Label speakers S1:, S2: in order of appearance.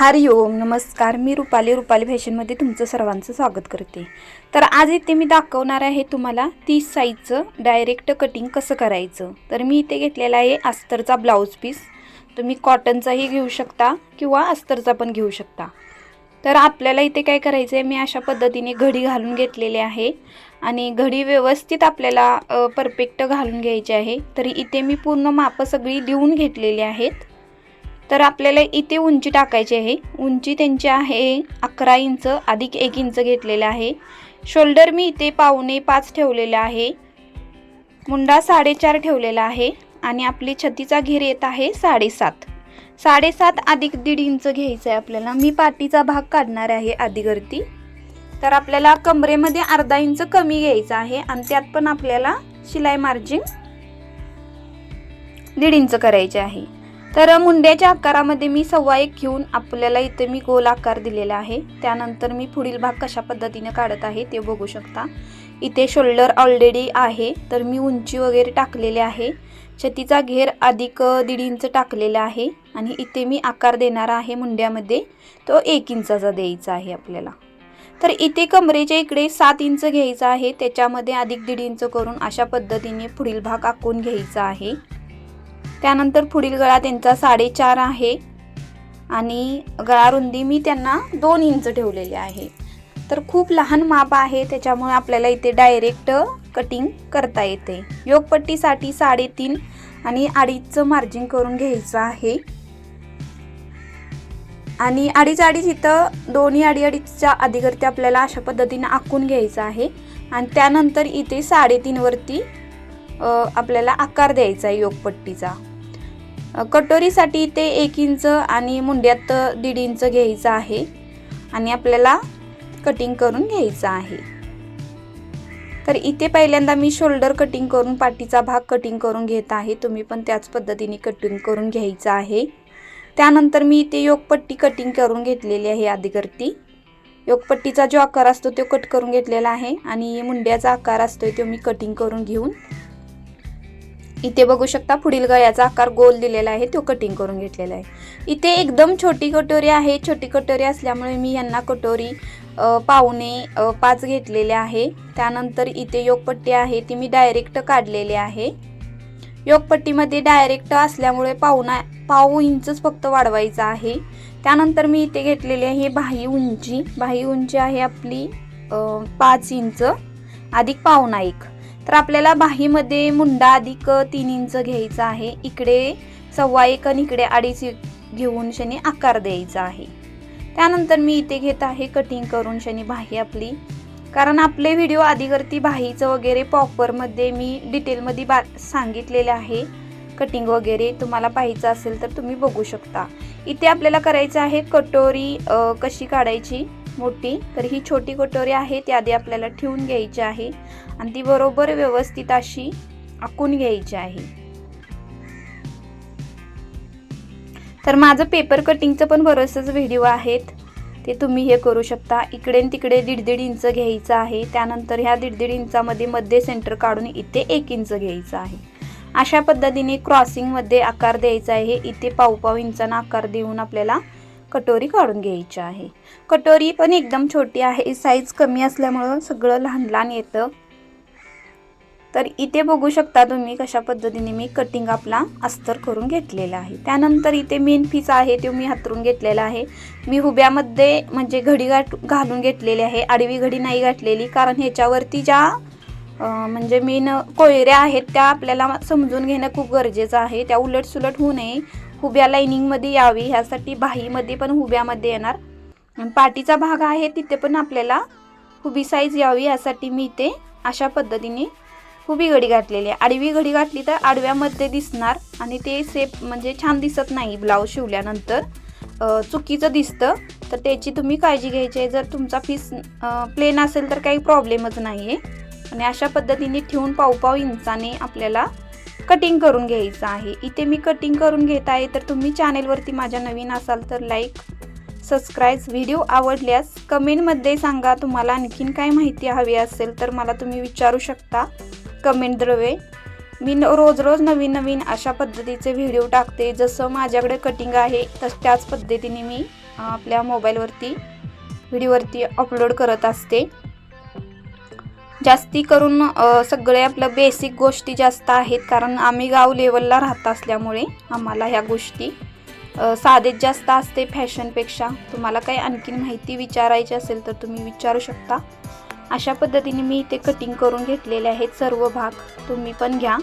S1: हरि ओम नमस्कार. मी रुपाली रुपाली फॅशनमध्ये तुमचं सर्वांचं स्वागत करते. तर आज इथे मी दाखवणार आहे तुम्हाला तीस साईजचं डायरेक्ट कटिंग कसं करायचं. तर मी इथे घेतलेला आहे अस्तरचा ब्लाऊज पीस तुम्ही कॉटनचाही घेऊ शकता किंवा अस्तरचा पण घेऊ शकता. तर आपल्याला इथे काय करायचं आहे मी अशा पद्धतीने घडी घालून घेतलेले आहे आणि घडी व्यवस्थित आपल्याला परफेक्ट घालून घ्यायची आहे. तरी इथे मी पूर्ण मापं सगळी लिहून घेतलेली आहेत. तर आपल्याला इथे उंची टाकायची आहे. उंची त्यांची आहे अकरा इंच अधिक एक इंच घेतलेलं आहे. शोल्डर मी इथे पावणे पाच ठेवलेलं आहे. मुंडा साडेचार ठेवलेला आहे आणि आपली छतीचा घेर येत आहे साडेसात. साडेसात अधिक दीड इंच घ्यायचं आहे आपल्याला. मी पाठीचा भाग काढणार आहे आधीगरती तर आपल्याला कमरेमध्ये अर्धा इंच कमी घ्यायचा आहे आणि त्यात पण आपल्याला शिलाई मार्जिन दीड इंच करायचे आहे. तर मुंड्याच्या आकारामध्ये मी सव्वा एक घेऊन आपल्याला इथे मी गोल आकार दिलेला आहे. त्यानंतर मी पुढील भाग कशा पद्धतीने काढत आहे ते बघू शकता. इथे शोल्डर ऑलरेडी आहे तर मी उंची वगैरे टाकलेले आहे. छतीचा घेर अधिक दीड इंच टाकलेला आहे आणि इथे मी आकार देणार आहे मुंड्यामध्ये. तो एक इंचाचा द्यायचा आहे आपल्याला. तर इथे कमरेच्या इकडे सात इंच घ्यायचा आहे त्याच्यामध्ये अधिक दीड इंच करून अशा पद्धतीने पुढील भाग आखून घ्यायचा आहे. त्यानंतर पुढील गळा त्यांचा साडेचार आहे. आणि गळा रुंदी मी त्यांना दोन इंच ठेवलेली आहे. तर खूप लहान माप आहे त्याच्यामुळे आपल्याला इथे डायरेक्ट कटिंग करता येते. योगपट्टीसाठी साडेतीन आणि अडीचचं मार्जिन करून घ्यायचं आहे. आणि अडीच अडीच इथं दोन्ही अडी अडीचच्या अधिकरती आपल्याला अशा पद्धतीने आखून घ्यायचं आहे. आणि त्यानंतर इथे साडेतीनवरती आपल्याला आकार द्यायचा आहे योगपट्टीचा. कटोरीसाठी इथे एक इंच आणि मुंड्यात दीड इंच घ्यायचं आहे. आणि आपल्याला कटिंग करून घ्यायचं आहे. तर इथे पहिल्यांदा मी शोल्डर कटिंग करून पाठीचा भाग कटिंग करून घेत आहे. तुम्ही पण त्याच पद्धतीने कटिंग करून घ्यायचं आहे. त्यानंतर मी इथे योगपट्टी कटिंग करून घेतलेली आहे आधीकरती योगपट्टीचा जो आकार असतो तो कट करून घेतलेला आहे. आणि मुंड्याचा आकार असतो तो मी कटिंग करून घेऊन इथे बघू शकता पुढील गळ्याचा आकार गोल दिलेला आहे तो कटिंग करून घेतलेला आहे. इथे एकदम छोटी कटोरी आहे छोटी कटोरी असल्यामुळे मी यांना कटोरी पावणे पाच घेतलेले आहे. त्यानंतर इथे योगपट्टी आहे ती मी डायरेक्ट काढलेली आहे. योगपट्टीमध्ये डायरेक्ट असल्यामुळे पाहुणा पाव इंचच फक्त वाढवायचा आहे. त्यानंतर मी इथे घेतलेली आहे बाही उंची. बाही उंची आहे आपली पाच इंच अधिक पावणा एक. तर आपल्याला बाहीमध्ये मुंडा अधिक तीन इंच घ्यायचा आहे. इकडे सव्वा एक आणि इकडे अडीच घेऊन शनी आकार द्यायचा आहे. त्यानंतर मी इथे घेत आहे कटिंग करून शनी बाही आपली. कारण आपले व्हिडिओ आधीवरती बाहीचं वगैरे पॉपरमध्ये मी डिटेलमध्ये बा सांगितलेले आहे. कटिंग वगैरे तुम्हाला पाहायचं असेल तर तुम्ही बघू शकता. इथे आपल्याला करायचं आहे कटोरी कशी काढायची? मोठी. तर ही छोटी कटोरी आहे ती आधी आपल्याला ठेवून घ्यायची आहे. आणि ती बरोबर व्यवस्थित अशी आखून घ्यायची आहे. तर माझं पेपर कटिंगचं पण बरंचसंच व्हिडिओ आहेत. ते तुम्ही हे करू शकता. इकडे तिकडे दीड दीड इंच घ्यायचं आहे. त्यानंतर ह्या दीड दीड इंचामध्ये मध्ये सेंटर काढून इथे एक इंच घ्यायचं आहे. अशा पद्धतीने क्रॉसिंगमध्ये आकार द्यायचा आहे. इथे पावपाव इंचाना आकार देऊन आपल्याला कटोरी काढून घ्यायची आहे. कटोरी पण एकदम छोटी आहे. साईज कमी असल्यामुळं सगळं लहान लहान येतं. तर इथे बघू शकता तुम्ही कशा पद्धतीने मी कटिंग आपला अस्तर करून घेतलेला आहे. त्यानंतर इथे मेन पीस आहे तो मी हातरून घेतलेला आहे. मी हुब्यामध्ये म्हणजे घडी गाठ घालून घेतलेली आहे. आडवी घडी नाही गाठलेली कारण ह्याच्यावरती ज्या म्हणजे मेन कोयऱ्या आहेत त्या आपल्याला समजून घेणं खूप गरजेचं आहे. त्या उलट सुलट होऊ नये. हुब्या लाईनिंगमध्ये यावी ह्यासाठी बाहीमध्ये पण हुब्यामध्ये येणार. पाठीचा भाग आहे तिथे पण आपल्याला हुबी साईज यावी यासाठी मी इथे अशा पद्धतीने हुबी घडी घातलेली आहे. आडवी घडी घातली तर आडव्यामध्ये दिसणार आणि ते सेप म्हणजे छान दिसत नाही ब्लाऊज शिवल्यानंतर. चुकीचं दिसतं. तर त्याची तुम्ही काळजी घ्यायची आहे. जर तुमचा पीस प्लेन असेल तर काही प्रॉब्लेमच नाही आहे आणि अशा पद्धतीने ठेवून पावपाव इंचाने आपल्याला कटिंग करून घ्यायचं आहे. इथे मी कटिंग करून घेत आहे तर तुम्ही चॅनेलवरती माझ्या नवीन असाल तर लाईक सबस्क्राईब व्हिडिओ आवडल्यास कमेंटमध्ये सांगा तुम्हाला आणखीन काय माहिती हवी असेल तर मला तुम्ही विचारू शकता. कमेंट द्रवे मी न रोज रोज नवीन नवीन अशा पद्धतीचे व्हिडिओ टाकते. जसं माझ्याकडे कटिंग आहे तस त्याच पद्धतीने मी आपल्या मोबाईलवरती व्हिडिओवरती अपलोड करत असते. जास्ती करून सगळे आपलं बेसिक गोष्टी जास्त आहेत. कारण आम्ही गाव लेवलला राहत असल्यामुळे आम्हाला ह्या गोष्टी साधेच जास्त असते फॅशनपेक्षा तुम्हाला काही आणखीन माहिती विचारायची असेल तर तुम्ही विचारू शकता. अशा पद्धतीने मी इथे कटिंग करून घेतलेले आहेत सर्व भाग. तुम्ही पण घ्या.